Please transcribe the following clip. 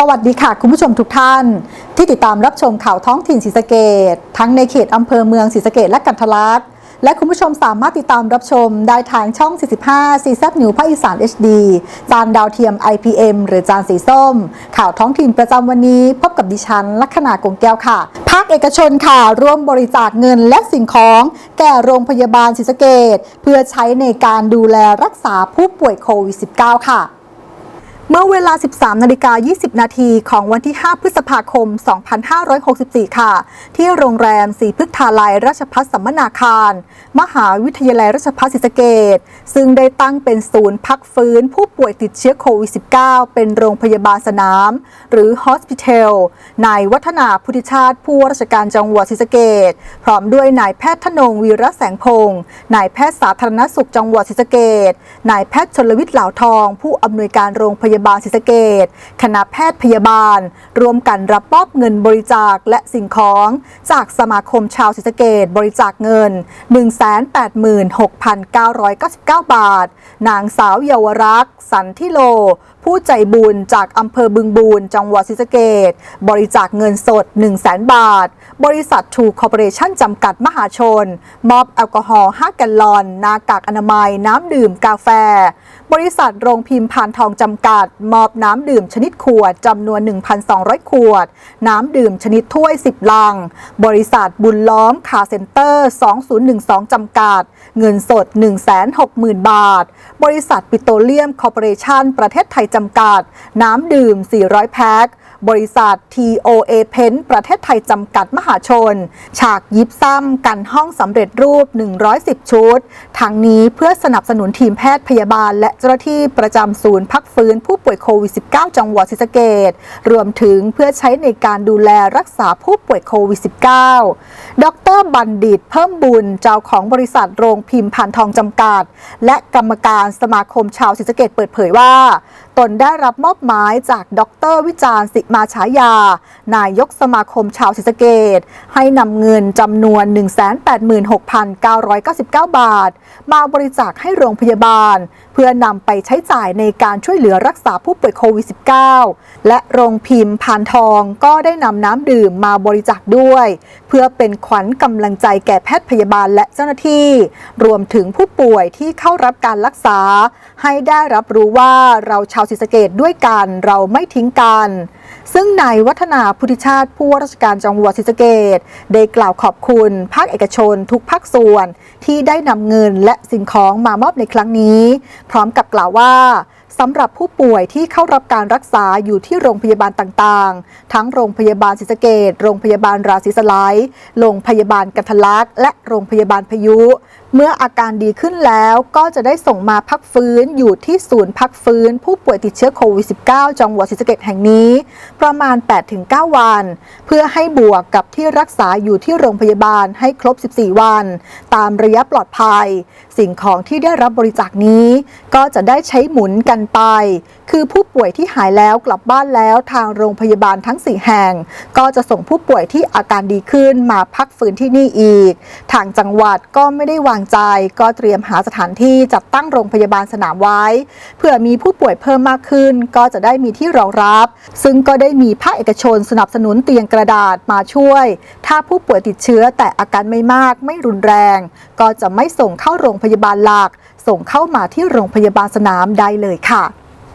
สวัสดีค่ะ คุณผู้ชมทุกท่าน ที่ติดตามรับชมข่าวท้องถิ่นศรีสะเกดทั้งในเขตอำเภอเมืองศรีสะเกดและกันทลักและคุณผู้ชมสามารถติดตามรับชมได้ทางช่อง 45ซีแซบนิวภาคอีสาน HD จานดาวเทียม IPM หรือจานสีส้ม ข่าวท้องถิ่นประจำวันนี้ พบกับดิฉัน ลัคนากงแก้วค่ะ ภาคเอกชนค่ะ ร่วมบริจาคเงินและสิ่งของ แก่โรงพยาบาลศรีสะเกดเพื่อใช้ในการดูแลรักษาผู้ป่วยโควิด -19 ค่ะ เมื่อเวลา 13นาฬิกา20 นาทีของวันที่ 5 พฤษภาคม 2564 ค่ะ ที่โรงแรมสีพฤกษาลัยราชพัฒสัมมนาคาร มหาวิทยาลัยราชภัฏศรีสะเกดซึ่งได้ตั้งเป็นศูนย์พักฟื้นผู้ป่วยติดเชื้อโควิด -19 เป็นโรงพยาบาลสนาม หรือ Hospital นายวัฒนาพุทธิชาติผู้ว่าราชการจังหวัดศรีสะเกดพร้อมด้วยนายแพทย์ธนงวีระแสงพงศ์นายแพทย์สาธารณสุขจังหวัดศรีสะเกดนายแพทย์ชนลวิทย์เหล่าทอง ผู้อำนวยการโรงพยาาบาลศรีสเกดคณะแพทย์พยาบาล รวมกันรับมอบเงินบริจาคและสิ่งของ จากสมาคมชาวศรีสเกดบริจาคเงิน 186,999 บาท นางสาวเยาวรักษ์ สันทิโล ผู้ใจบุญจากอำเภอบึงบูนจังหวัดศรีสเกดบริจาคเงินสด 100,000 บาท บริษัททูคอร์ปอเรชั่นจำกัดมหาชน มอบแอลกอฮอล์5แกลลอน หนากากอนามัย น้ำดื่ม กาแฟ บริษัทโรงพิมพ์พานทองจำกัดมอบน้ำดื่มชนิดขวดจำนวน 1,200 ขวด น้ำดื่มชนิดถ้วย 10 ลัง บริษัทบุญล้อมคาเซ็นเตอร์ 2012 จำกัด เงินสด 160,000 บาท บริษัทปิโตรเลียมคอร์ปอเรชั่นประเทศไทยจำกัด น้ำดื่ม 400 แพ็ค บริษัท TOA Pen ประเทศไทยจำกัดมหาชน ฉากยิบซ้ำกันห้องสำเร็จรูป 110 ชุดทั้งนี้เพื่อสนับสนุนทีมแพทย์พยาบาล และเจ้าหน้าที่ประจำศูนย์พักฟื้นผู้ป่วยโควิด -19 จังหวัดศรีสะเกดรวมถึงเพื่อใช้ในการดูแลรักษาผู้ป่วยโควิด -19 ดรบัณฑิตเพิ่มบุญเจ้าของบริษัทโรงพิมพ์พันทองจำกัด และกรรมการสมาคมชาวศรีสะเกดเปิดเผยว่า ตนได้รับมอบหมายจากดรวิจารณ์สิมาฉายา นายกสมาคมชาวศรีสะเกดให้นำเงินจำนวน 186,999 บาท มาบริจาคให้โรงพยาบาล เพื่อนำไปใช้จ่ายในการช่วยเหลือรักษาผู้ป่วยโควิด -19 และโรงพิมพ์พานทองก็ได้นำน้ำดื่มมาบริจาคด้วย เพื่อเป็นขวัญกำลังใจแก่แพทย์พยาบาลและเจ้าหน้าที่ รวมถึงผู้ป่วยที่เข้ารับการรักษา ให้ได้รับรู้ว่าเราชาวศรีสะเกดด้วยกันเราไม่ทิ้งกัน ซึ่งนายวัฒนาพุทธิชาติผู้ว่าราชการจังหวัดศรีสะเกดได้กล่าวขอบคุณภาคเอกชนทุกภาคส่วนที่ได้นำเงินและสิ่งของมามอบในครั้งนี้ พร้อมกับกล่าวว่าสำหรับผู้ป่วยที่เข้ารับการรักษาอยู่ที่โรงพยาบาลต่างๆ ทั้งโรงพยาบาลศรีสะเกดโรงพยาบาลราศีสไลด์โรงพยาบาลกันทลักษ์และโรงพยาบาลพายุ เมื่ออาการดีขึ้นแล้วก็จะได้ส่งมาพักฟื้นอยู่ที่ศูนย์พักฟื้น ผู้ป่วยติดเชื้อโควิด -19 จังหวัดศรีสะเกดแห่งนี้ ประมาณ 8-9 วัน เพื่อให้บวกกับที่รักษาอยู่ที่โรงพยาบาลให้ครบ 14 วัน ตามระยะปลอดภัย สิ่งของที่ได้รับบริจาคนี้ ก็จะได้ใช้หมุนกันไป คือผู้ป่วยที่หายแล้วกลับบ้านแล้วทางโรงพยาบาลทั้ง 4 แห่ง ก็จะส่งผู้ป่วยที่อาการดีขึ้นมาพักฟื้นที่นี่อีก ทางจังหวัดก็ไม่ได้วางใจ ก็เตรียมหาสถานที่จัดตั้งโรงพยาบาลสนามไว้ เพื่อมีผู้ป่วยเพิ่มมากขึ้น ก็จะได้มีที่รองรับ ซึ่งก็ได้มีภาคเอกชนสนับสนุนเตียงกระดาษมาช่วย ถ้าผู้ป่วยติดเชื้อแต่อาการไม่มากไม่รุนแรง ก็จะไม่ส่งเข้าโรงพยาบาลหลัก ส่งเข้ามาที่โรงพยาบาลสนามได้เลยค่ะ